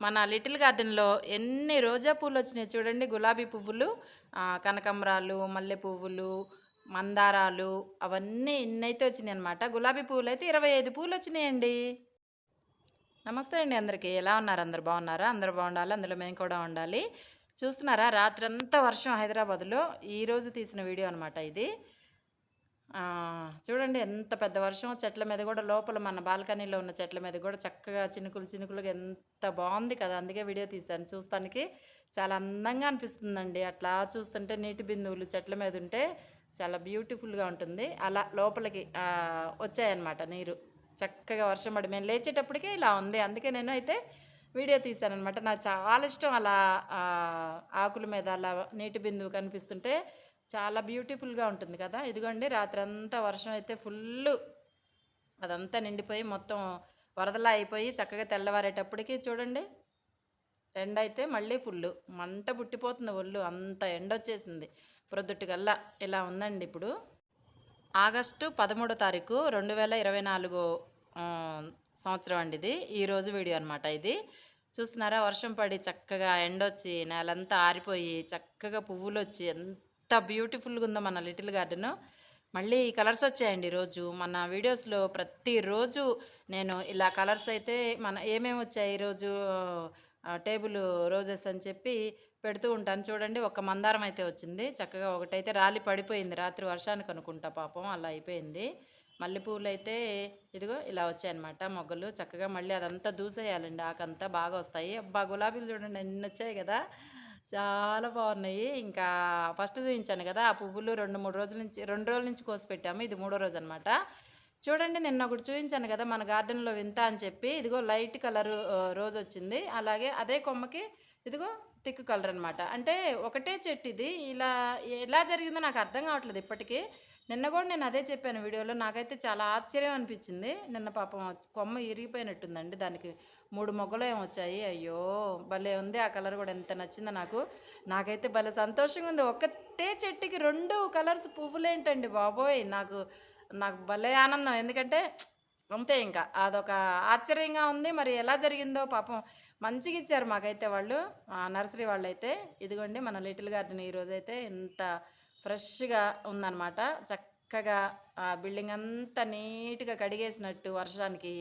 మన లిటిల్ గార్డెన్‌లో ఎన్ని రోజా పూలు వచ్చినాయి చూడండి. గులాబీ పువ్వులు, ఆహ్, కనకంబరాలు, మల్లె పువ్వులు, మందారాలు అవన్నీ ఇన్నైతే వచ్చినాయన్నమాట. గులాబీ పువ్వులు అయితే ఇరవై ఐదు 25 పూలొచ్చినాయండి. నమస్తే అండి అందరికీ ఎలా ఉన్నారు? అందరు బాగున్నారా? అందరు బాగుండాలి. అందులో మేము కూడా ఉండాలి. చూస్తున్నారా రాత్రంతా వర్షం హైదరాబాద్‌లో. ఈరోజు తీసిన వీడియో అనమాట ఇది. చూడండి ఎంత పెద్ద వర్షం చెట్ల మీద కూడా లోపల మన బాల్కనీలో ఉన్న చెట్ల మీద కూడా చక్కగా చినుకులు చినుకులుగా ఎంత బాగుంది కదా! అందుకే వీడియో తీశాను. చూస్తానికి చాలా అందంగా అనిపిస్తుందండి. అట్లా చూస్తుంటే నీటి బిందువులు చెట్ల మీద ఉంటే చాలా బ్యూటిఫుల్‌గా ఉంటుంది. అలా లోపలికి వచ్చాయన్నమాట నీరు. చక్కగా వర్షం పడి మేము లేచేటప్పటికే ఇలా ఉంది. అందుకే నేను అయితే వీడియో తీశానమాట నాకు చాలా ఇష్టం అలా ఆకుల మీద అలా నీటి బిందువు కనిపిస్తుంటే చాలా బ్యూటిఫుల్‌గా ఉంటుంది కదా! ఇదిగోండి రాత్రంతా వర్షం అయితే ఫుల్లు అదంతా నిండిపోయి మొత్తం వరదలా అయిపోయి చక్కగా తెల్లవారేటప్పటికి చూడండి ఎండ అయితే మళ్ళీ ఫుల్లు. మంట పుట్టిపోతుంది ఒళ్ళు. అంత ఎండొచ్చేసింది. ప్రొద్దుటికల్లా ఇలా ఉందండి ఇప్పుడు. ఆగస్టు 13 తారీఖు 2024 ఆహ్, సంవత్సరం అండి ఇది. ఈరోజు వీడియో అనమాట ఇది. చూస్తున్నారా వర్షం పడి చక్కగా ఎండొచ్చి నేలంతా ఆరిపోయి చక్కగా పువ్వులు వచ్చి ఎంత బ్యూటిఫుల్‌గా ఉందో మన లిటిల్ గార్డెను. మళ్ళీ కలర్స్ వచ్చాయండి ఈరోజు. మన వీడియోస్‌లో ప్రతిరోజు నేను ఇలా కలర్స్ అయితే మన ఏమేమి వచ్చాయి ఈరోజు టేబుల్ రోజెస్ అని చెప్పి పెడుతూ ఉంటాను. చూడండి ఒక మందారం అయితే వచ్చింది. చక్కగా ఒకటైతే రాలి పడిపోయింది. రాత్రి వర్షానికి అనుకుంటా పాపం అలా అయిపోయింది. మల్లెపూలు అయితే ఇదిగో ఇలా వచ్చాయన్నమాట మొగ్గలు. చక్కగా మళ్ళీ అదంతా దూసేయాలండి ఆకంతా బాగా వస్తాయి. అబ్బా! గులాబీలు చూడండి ఎన్నొచ్చాయి కదా చాలా బాగున్నాయి. ఇంకా ఫస్ట్ చూపించాను కదా ఆ పువ్వులు 2, 3 రోజుల నుంచి రెండు రోజుల నుంచి కోసి పెట్టాము. ఇది మూడో రోజు అనమాట చూడండి నిన్న ఒకటి చూపించాను కదా మన గార్డెన్‌లో వింత అని చెప్పి ఇదిగో లైట్ కలర్ రోజు వచ్చింది అలాగే అదే కొమ్మకి ఇదిగో థిక్ కలర్ అనమాట. అంటే ఒకటే చెట్టు ఇది. ఇలా ఎలా జరిగిందో నాకు అర్థం కావట్లేదు ఇప్పటికీ నిన్న కూడా నేను అదే చెప్పాను వీడియోలో. నాకైతే చాలా ఆశ్చర్యం అనిపించింది. నిన్న పాపం కొమ్మ ఇరిగిపోయినట్టుందండి. దానికి మూడు మొగ్గలు ఏమొచ్చాయి అయ్యో! భలే ఉంది. ఆ కలర్ కూడా ఎంత నచ్చిందో నాకు. నాకైతే భలే సంతోషంగా ఉంది. ఒక్కటే చెట్టుకి రెండు కలర్స్ పువ్వులేంటండి బాబోయ్! నాకు నాకు భలే ఆనందం. ఎందుకంటే అంతే ఇంకా. అదొక ఆశ్చర్యంగా ఉంది. మరి ఎలా జరిగిందో పాపం మంచిగా ఇచ్చారు మాకైతే వాళ్ళు. ఆహ్, నర్సరీ వాళ్ళైతే. ఇదిగోండి మన లిటిల్ గార్డెన్ ఈరోజైతే ఇంత ఫ్రెష్‌గా ఉందనమాట. చక్కగా ఆ బిల్డింగ్ అంతా నీట్‌గా కడిగేసినట్టు వర్షానికి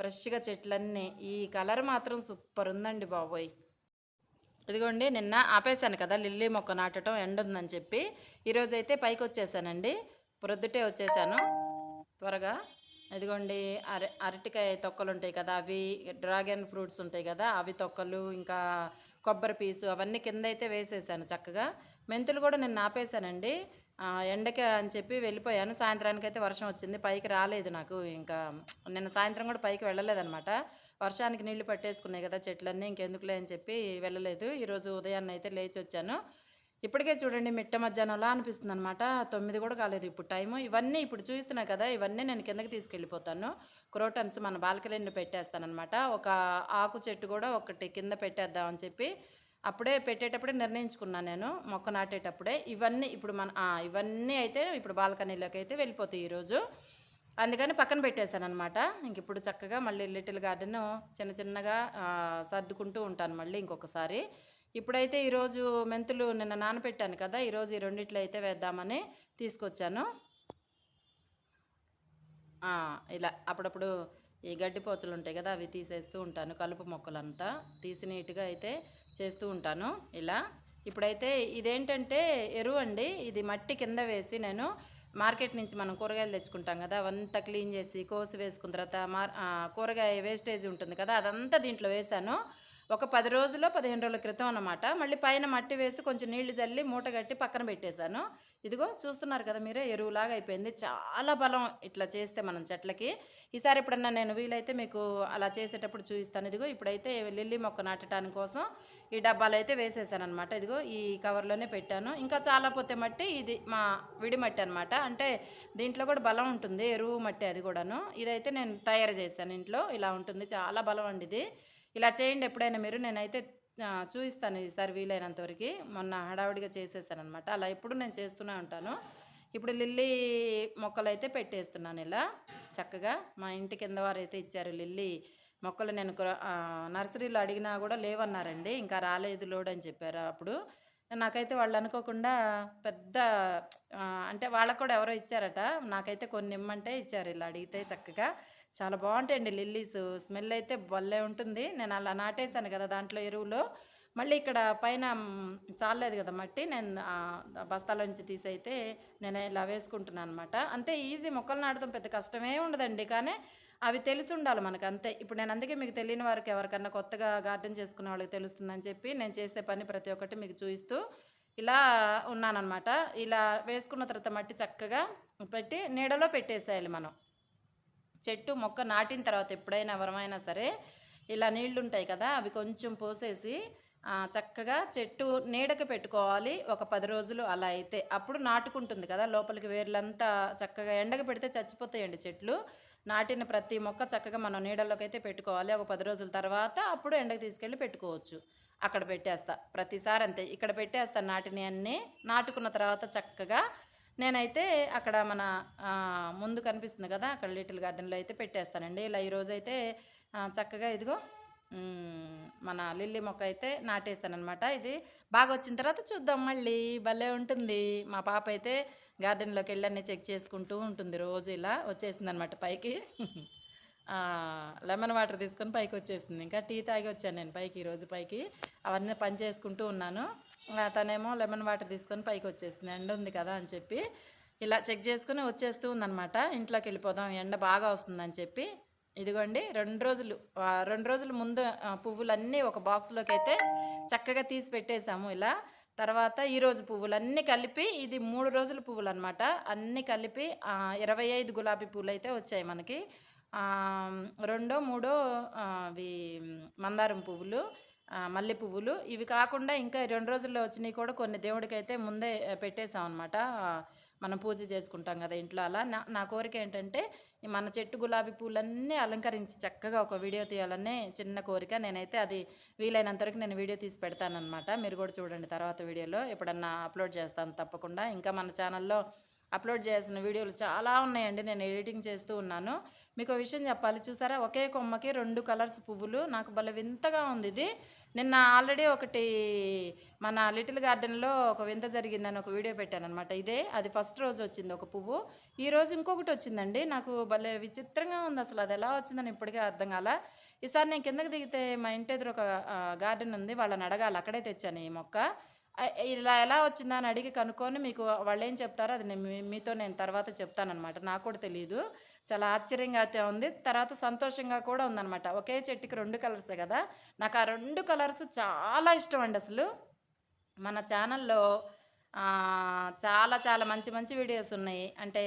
ఫ్రెష్‌గా చెట్లన్నీ. ఈ కలర్ మాత్రం సూపర్ ఉందండి బాబోయ్! ఇదిగోండి నిన్న ఆపేసాను కదా! లిల్లీ మొక్క నాటడం ఎండ ఉందని చెప్పి. ఈరోజైతే పైకొచ్చేసానండి. ప్రొద్దుటే వచ్చేసాను. త్వరగా. ఇదిగోండి అర అరటికాయ తొక్కలు ఉంటాయి కదా! అవి డ్రాగన్ ఫ్రూట్స్ ఉంటాయి కదా అవి తొక్కలు ఇంకా కొబ్బరి పీసు అవన్నీ కింద అయితే వేసేసాను చక్కగా. మెంతులు కూడా నేను ఆపేసానండి. ఆహ్, ఎండకి అని చెప్పి వెళ్ళిపోయాను. సాయంత్రానికి అయితే వర్షం వచ్చింది. పైకి రాలేదు నాకు. ఇంకా నిన్న సాయంత్రం కూడా పైకి వెళ్ళలేదనమాట. వర్షానికి నీళ్ళు పట్టేసుకున్నాయి కదా చెట్లన్నీ ఇంకెందుకులే అని చెప్పి వెళ్ళలేదు. ఈరోజు ఉదయాన్నైతే లేచొచ్చాను. ఇప్పటికే చూడండి మిట్ట మధ్యాహ్నంలా అనిపిస్తుందనమాట. 9 గూడా కాలేదు ఇప్పుడు టైము. ఇవన్నీ ఇప్పుడు చూయిస్తున్నా కదా! ఇవన్నీ నేను కిందకి తీసుకెళ్ళిపోతాను. క్రోటన్స్ మన బాల్కనీలో పెట్టేస్తాననమాట. ఒక ఆకు చెట్టు కూడా ఒకటి కింద పెట్టేద్దామని చెప్పి అప్పుడే పెట్టేటప్పుడే నిర్ణయించుకున్నాను నేను. మొక్క నాటేటప్పుడే. ఇవన్నీ ఇప్పుడు మన ఇవన్నీ అయితే ఇప్పుడు బాల్కనీలోకి అయితే వెళ్ళిపోతాయి ఈరోజు. అందుకని పక్కన పెట్టేసానన్నమాట ఇంక ఇప్పుడు చక్కగా మళ్ళీ లిటిల్ గార్డెను చిన్న చిన్నగా సర్దుకుంటూ ఉంటాను మళ్ళీ ఇంకొకసారి. ఇప్పుడైతే ఈరోజు మెంతులు నిన్న నానపెట్టాను కదా! ఈరోజు ఈ రెండిట్లో అయితే వేద్దామని తీసుకొచ్చాను. ఇలా అప్పుడప్పుడు ఈ గడ్డి పోచలుంటాయి కదా అవి తీసేస్తూ ఉంటాను. కలుపు మొక్కలంతా తీసి నీట్‌గా అయితే చేస్తూ ఉంటాను ఇలా. ఇప్పుడైతే ఇదేంటంటే ఎరువు అండి ఇది మట్టి కింద వేసి నేను మార్కెట్ నుంచి మనం కూరగాయలు తెచ్చుకుంటాం కదా అవంతా క్లీన్ చేసి కోసి వేసుకున్న తర్వాత మార్ కూరగాయ వేస్టేజ్ ఉంటుంది కదా! అదంతా దీంట్లో వేశాను. ఒక పది రోజులో, 15 రోజుల క్రితం అన్నమాట. మళ్ళీ పైన మట్టి వేసి కొంచెం నీళ్ళు జల్లి మూట కట్టి పక్కన పెట్టేశాను. ఇదిగో చూస్తున్నారు కదా మీరే ఎరువులాగా అయిపోయింది. చాలా బలం ఇట్లా చేస్తే మనం చెట్లకి. ఈసారి ఎప్పుడన్నా నేను వీలైతే మీకు అలా చేసేటప్పుడు చూపిస్తాను ఇదిగో ఇప్పుడైతే లిల్లీ మొక్క నాటటాని కోసం ఈ డబ్బాలు అయితే వేసేసాననమాట. ఇదిగో ఈ కవర్‌లోనే పెట్టాను. ఇంకా చాలా పోతే మట్టి ఇది మా విడి మట్టి అనమాట. అంటే దీంట్లో కూడా బలం ఉంటుంది. ఎరువు మట్టి అది కూడాను. ఇదైతే నేను తయారు చేశాను ఇంట్లో. ఇలా ఉంటుంది. చాలా బలం అండి ఇది. ఇలా చేయండి ఎప్పుడైనా మీరు. నేనైతే చూపిస్తాను ఈసారి వీలైనంత వరకు మొన్న హడావిడిగా చేసేసాననమాట. అలా ఎప్పుడు నేను చేస్తూనే ఉంటాను. ఇప్పుడు లిల్లీ మొక్కలైతే పెట్టేస్తున్నాను ఇలా చక్కగా. మా ఇంటి కింద వారైతే ఇచ్చారు లిల్లీ మొక్కలు నేను నర్సరీలో అడిగినా కూడా లేవన్నారండి ఇంకా రాలేదు లోడ్ అని చెప్పారు అప్పుడు నాకైతే వాళ్ళు అనుకోకుండా పెద్ద అంటే వాళ్ళకు కూడా ఎవరో ఇచ్చారట. నాకైతే కొన్ని ఇమ్మంటే ఇచ్చారు ఇలా అడిగితే చక్కగా. చాలా బాగుంటాయండి లిల్లీస్. స్మెల్ అయితే భలే ఉంటుంది. నేను అలా నాటేశాను కదా దాంట్లో ఎరువులో. మళ్ళీ ఇక్కడ పైన చాలలేదు కదా మట్టి. నేను బస్తాల నుంచి తీసైతే నేను ఇలా వేసుకుంటున్నాను అనమాట అంతే ఈజీ మొక్కలు నాటడం పెద్ద కష్టమే ఉండదండి. కానీ అవి తెలిసి ఉండాలి మనకు. అంతే. ఇప్పుడు నేను అందుకే మీకు తెలియని వారికి ఎవరికన్నా కొత్తగా గార్డెన్ చేసుకునే వాళ్ళకి తెలుస్తుందని చెప్పి నేను చేసే పని ప్రతి ఒక్కటి మీకు చూపిస్తూ ఇలా ఉన్నానన్నమాట. ఇలా వేసుకున్న తర్వాత మట్టి చక్కగా పెట్టి నీడలో పెట్టేసేయాలి మనం. చెట్టు మొక్క నాటిన తర్వాత ఎప్పుడైనా ఎవరమైనా సరే ఇలా నీళ్ళు ఉంటాయి కదా అవి కొంచెం పోసేసి చక్కగా చెట్టు నీడకి పెట్టుకోవాలి. ఒక పది రోజులు అలా అయితే. అప్పుడు నాటుకుంటుంది కదా లోపలికి వేర్లంతా చక్కగా ఎండకు పెడితే చచ్చిపోతాయండి చెట్లు. నాటిన ప్రతి మొక్క చక్కగా మనం నీడల్లోకి అయితే పెట్టుకోవాలి. ఒక పది రోజుల తర్వాత అప్పుడు ఎండకు తీసుకెళ్ళి పెట్టుకోవచ్చు. అక్కడ పెట్టేస్తా. ప్రతిసారి అంతే. ఇక్కడ పెట్టేస్తాను నాటిని అన్నీ. నాటుకున్న తర్వాత చక్కగా నేనైతే అక్కడ మన ముందు కనిపిస్తుంది కదా అక్కడ లిటిల్ గార్డెన్లో అయితే పెట్టేస్తానండి. ఇలా ఈరోజు అయితే చక్కగా ఇదిగో మన లిల్లీ మొక్క అయితే నాటేస్తానమాట ఇది బాగా వచ్చిన తర్వాత చూద్దాం మళ్ళీ. భలే ఉంటుంది. మా పాప అయితే గార్డెన్లోకి వెళ్ళి అన్నీ చెక్ చేసుకుంటూ ఉంటుంది రోజు ఇలా వచ్చేసింది అనమాట పైకి లెమన్ వాటర్ తీసుకొని పైకి వచ్చేసింది. ఇంకా టీ తాగి వచ్చాను నేను పైకి ఈరోజు పైకి. అవన్నీ పని చేసుకుంటూ ఉన్నాను. తనేమో లెమన్ వాటర్ తీసుకొని పైకి వచ్చేసింది. ఎండ ఉంది కదా అని చెప్పి ఇలా చెక్ చేసుకుని వచ్చేస్తూ ఉందన్నమాట. ఇంట్లోకి వెళ్ళిపోదాం. ఎండ బాగా వస్తుందని చెప్పి ఇదిగోండి రెండు రోజులు రెండు రోజుల ముందు పువ్వులన్నీ ఒక బాక్స్లోకి అయితే చక్కగా తీసి పెట్టేశాము ఇలా. తర్వాత ఈరోజు పువ్వులన్నీ కలిపి ఇది మూడు రోజుల పువ్వులు అనమాట అన్నీ కలిపి ఇరవై ఐదు గులాబీ పువ్వులు అయితే వచ్చాయి మనకి. రెండో మూడో అవి మందారం పువ్వులు మల్లె పువ్వులు. ఇవి కాకుండా ఇంకా రెండు రోజుల్లో వచ్చినాయి కూడా కొన్ని దేవుడికి అయితే ముందే పెట్టేశాం అనమాట మనం పూజ చేసుకుంటాం కదా ఇంట్లో అలా. నా నా కోరిక ఏంటంటే మన చెట్టు గులాబీ పూలన్నీ అలంకరించి చక్కగా ఒక వీడియో తీయాలనే చిన్న కోరిక. నేనైతే అది వీలైనంత వరకు నేను వీడియో తీసి పెడతానమాట మీరు కూడా చూడండి తర్వాత వీడియోలో. ఎప్పుడన్నా అప్లోడ్ చేస్తాను తప్పకుండా. ఇంకా మన ఛానల్లో అప్లోడ్ చేయాల్సిన వీడియోలు చాలా ఉన్నాయండి నేను ఎడిటింగ్ చేస్తూ ఉన్నాను. మీకు ఒక విషయం చెప్పాలి చూసారా? ఒకే కొమ్మకి రెండు కలర్స్ పువ్వులు నాకు భలే వింతగా ఉంది ఇది. నిన్న ఆల్రెడీ ఒకటి మన లిటిల్ గార్డెన్లో ఒక వింత జరిగిందని ఒక వీడియో పెట్టాను అనమాట ఇదే అది ఫస్ట్ రోజు వచ్చింది ఒక పువ్వు. ఈ రోజు ఇంకొకటి వచ్చిందండి నాకు భలే విచిత్రంగా ఉంది అసలు అది ఎలా వచ్చిందని ఇప్పటికే అర్థం కాల. ఈసారి నేను కిందకి దిగితే మా ఇంటి ఎదురు ఒక గార్డెన్ ఉంది వాళ్ళని అడగాలి అక్కడే తెచ్చాను ఈ మొక్క. ఇలా ఎలా వచ్చిందా అని అడిగి కనుక్కొని మీకు వాళ్ళు ఏం చెప్తారో అది నేను మీతో నేను తర్వాత చెప్తానమాట నాకు కూడా తెలియదు చాలా ఆశ్చర్యంగా అయితే ఉంది. తర్వాత సంతోషంగా కూడా ఉందన్నమాట. ఒకే చెట్టుకి రెండు కలర్సే కదా. నాకు ఆ రెండు కలర్స్ చాలా ఇష్టం అండి అసలు. మన ఛానల్లో చాలా చాలా మంచి మంచి వీడియోస్ ఉన్నాయి. అంటే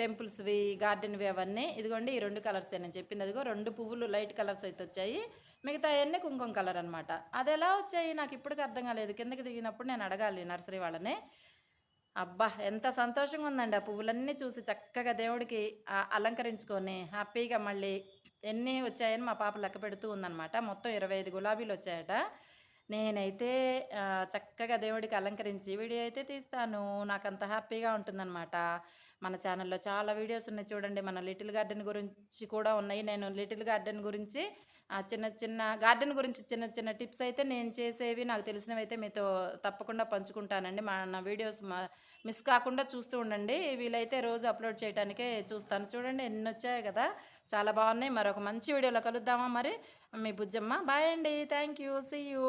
టెంపుల్స్వి గార్డెన్వి అవన్నీ. ఇదిగోండి ఈ రెండు కలర్స్ నేను చెప్పింది. అదిగో రెండు పువ్వులు లైట్ కలర్స్ అయితే వచ్చాయి. మిగతా అన్నీ కుంకుమ కలర్ అనమాట అది ఎలా వచ్చాయి? నాకు ఇప్పటికీ అర్థం కాలేదు. కిందకి దిగినప్పుడు నేను అడగాలి నర్సరీ వాళ్ళని. అబ్బా ఎంత సంతోషంగా ఉందండి ఆ పువ్వులన్నీ చూసి చక్కగా దేవుడికి అలంకరించుకొని హ్యాపీగా మళ్ళీ ఎన్ని వచ్చాయని మా పాప లెక్క పెడుతూ ఉందనమాట మొత్తం ఇరవై ఐదు గులాబీలు వచ్చాయట. నేనైతే చక్కగా దేవుడికి అలంకరించి వీడియో అయితే తీస్తాను. నాకు అంత హ్యాపీగా ఉంటుందన్నమాట. మన ఛానల్లో చాలా వీడియోస్ ఉన్నాయి చూడండి. మన లిటిల్ గార్డెన్ గురించి కూడా ఉన్నాయి. నేను లిటిల్ గార్డెన్ గురించి చిన్న చిన్న గార్డెన్ గురించి చిన్న చిన్న టిప్స్ అయితే నేను చేసేవి. నాకు తెలిసినవి అయితే మీతో తప్పకుండా పంచుకుంటానండి. మన వీడియోస్ మిస్ కాకుండా చూస్తూ ఉండండి. వీలైతే రోజు అప్లోడ్ చేయడానికే చూస్తాను. చూడండి ఎన్ని వచ్చాయి కదా. చాలా బాగున్నాయి. మరొక మంచి వీడియోలో కలుద్దామా మరి? మీ బుజ్జమ్మ. బాయ్ అండి. Thank you. See you.